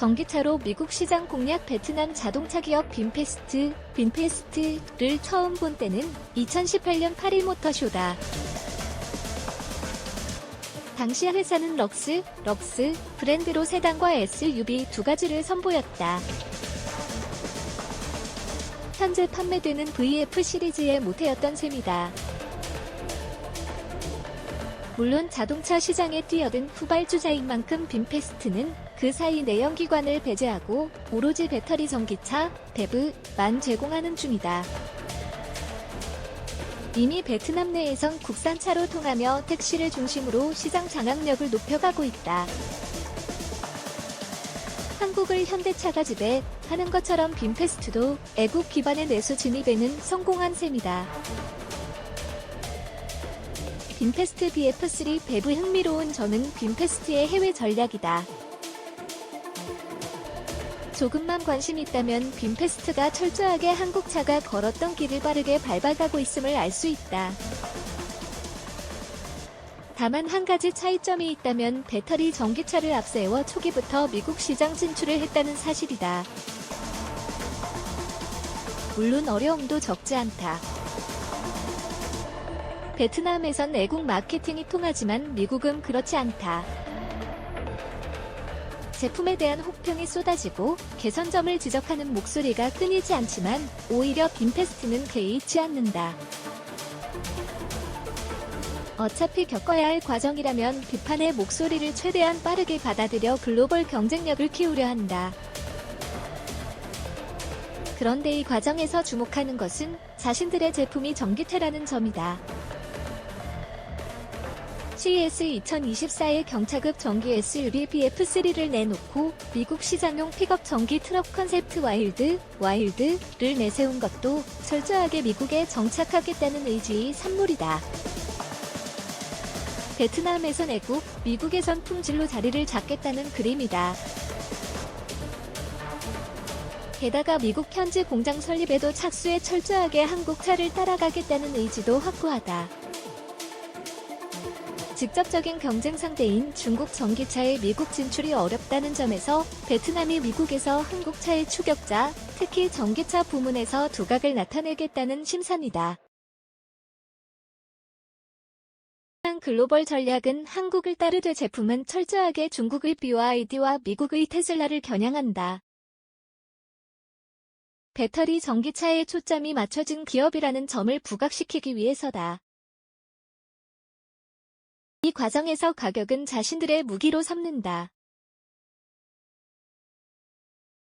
전기차로 미국 시장 공략 베트남 자동차 기업 빈페스트, 빈페스트를 처음 본 때는 2018년 파리 모터쇼다. 당시 회사는 럭스, 럭스 브랜드로 세단과 SUV 두 가지를 선보였다. 현재 판매되는 VF 시리즈의 모태였던 셈이다. 물론 자동차 시장에 뛰어든 후발주자인 만큼 빈페스트는 그 사이 내연기관을 배제하고 오로지 배터리 전기차, 배브만 제공하는 중이다. 이미 베트남 내에선 국산차로 통하며 택시를 중심으로 시장 장악력을 높여가고 있다. 한국을 현대차가 지배하는 것처럼 빈페스트도 애국 기반의 내수 진입에는 성공한 셈이다. 빈페스트 BF3 배부 흥미로운 점은 빈페스트의 해외 전략이다. 조금만 관심 있다면 빈페스트가 철저하게 한국차가 걸었던 길을 빠르게 밟아가고 있음을 알 수 있다. 다만 한 가지 차이점이 있다면 배터리 전기차를 앞세워 초기부터 미국 시장 진출을 했다는 사실이다. 물론 어려움도 적지 않다. 베트남에선 애국 마케팅이 통하지만 미국은 그렇지 않다. 제품에 대한 혹평이 쏟아지고 개선점을 지적하는 목소리가 끊이지 않지만 오히려 빈페스트는 개의치 않는다. 어차피 겪어야 할 과정이라면 비판의 목소리를 최대한 빠르게 받아들여 글로벌 경쟁력을 키우려 한다. 그런데 이 과정에서 주목하는 것은 자신들의 제품이 전기태라는 점이다. CES 2024의 경차급 전기 SUV BF3를 내놓고 미국 시장용 픽업 전기 트럭 컨셉트 와일드, 와일드를 내세운 것도 철저하게 미국에 정착하겠다는 의지의 산물이다. 베트남에선 애국, 미국에선 품질로 자리를 잡겠다는 그림이다. 게다가 미국 현지 공장 설립에도 착수해 철저하게 한국 차를 따라가겠다는 의지도 확고하다. 직접적인 경쟁 상대인 중국 전기차의 미국 진출이 어렵다는 점에서 베트남이 미국에서 한국차의 추격자, 특히 전기차 부문에서 두각을 나타내겠다는 심산이다. 한 글로벌 전략은 한국을 따르되 제품은 철저하게 중국의 BYD와 미국의 테슬라를 겨냥한다. 배터리 전기차에 초점이 맞춰진 기업이라는 점을 부각시키기 위해서다. 이 과정에서 가격은 자신들의 무기로 삼는다.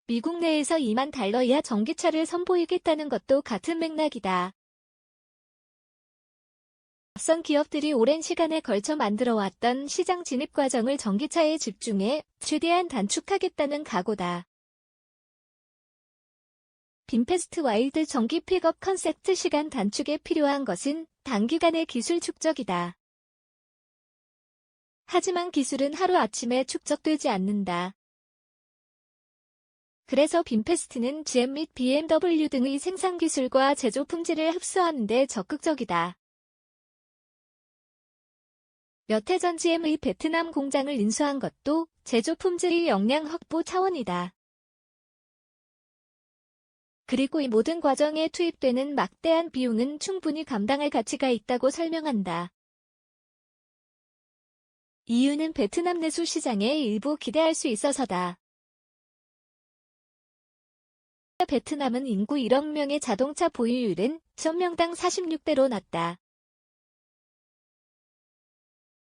미국 내에서 2만 달러 이하 전기차를 선보이겠다는 것도 같은 맥락이다. 앞선 기업들이 오랜 시간에 걸쳐 만들어왔던 시장 진입 과정을 전기차에 집중해 최대한 단축하겠다는 각오다. 빈페스트 와일드 전기 픽업 컨셉트 시간 단축에 필요한 것은 단기간의 기술 축적이다. 하지만 기술은 하루아침에 축적되지 않는다. 그래서 빈페스트는 GM 및 BMW 등의 생산 기술과 제조 품질을 흡수하는 데 적극적이다. 몇 해 전 GM의 베트남 공장을 인수한 것도 제조 품질의 역량 확보 차원이다. 그리고 이 모든 과정에 투입되는 막대한 비용은 충분히 감당할 가치가 있다고 설명한다. 이유는 베트남 내수 시장에 일부 기대할 수 있어서다. 베트남은 인구 1억 명의 자동차 보유율은 전명당 46대로 낮다.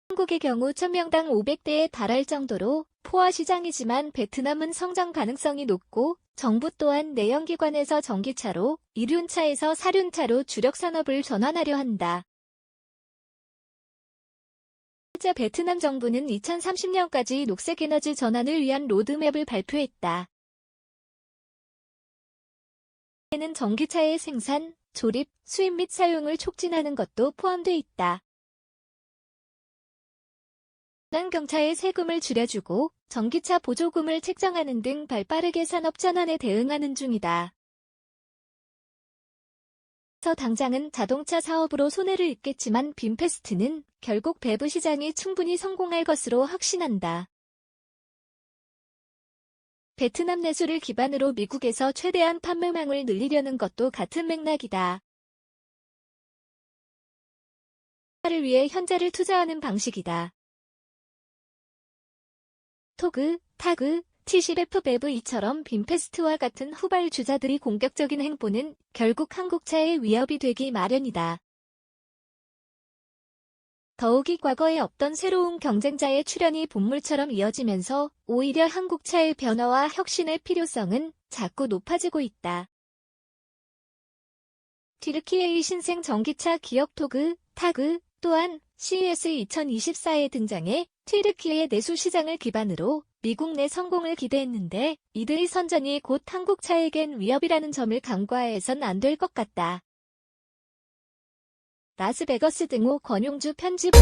한국의 경우 천명당 500대에 달할 정도로 포화 시장이지만 베트남은 성장 가능성이 높고 정부 또한 내연기관에서 전기차로, 이륜차에서 사륜차로 주력 산업을 전환하려 한다. 실제 베트남 정부는 2030년까지 녹색 에너지 전환을 위한 로드맵을 발표했다. 에는 전기차의 생산, 조립, 수입 및 사용을 촉진하는 것도 포함돼 있다. 경차의 세금을 줄여주고 전기차 보조금을 책정하는 등 발빠르게 산업 전환에 대응하는 중이다. 서 당장은 자동차 사업으로 손해를 입겠지만 빈페스트는 결국 배부 시장이 충분히 성공할 것으로 확신한다. 베트남 내수를 기반으로 미국에서 최대한 판매망을 늘리려는 것도 같은 맥락이다. 를 위해 현재를 투자하는 방식이다. 토그, 타그, T10F 베브이처럼 빈페스트와 같은 후발 주자들이 공격적인 행보는 결국 한국차의 위협이 되기 마련이다. 더욱이 과거에 없던 새로운 경쟁자의 출현이 본물처럼 이어지면서 오히려 한국차의 변화와 혁신의 필요성은 자꾸 높아지고 있다. 튀르키예의 신생 전기차 기업 토그, 타그 또한 CES 2024에 등장해 튀르키예 내수 시장을 기반으로 미국 내 성공을 기대했는데 이들의 선전이 곧 한국차에겐 위협이라는 점을 간과해선 안 될 것 같다. 라스베거스 등호 권용주 편집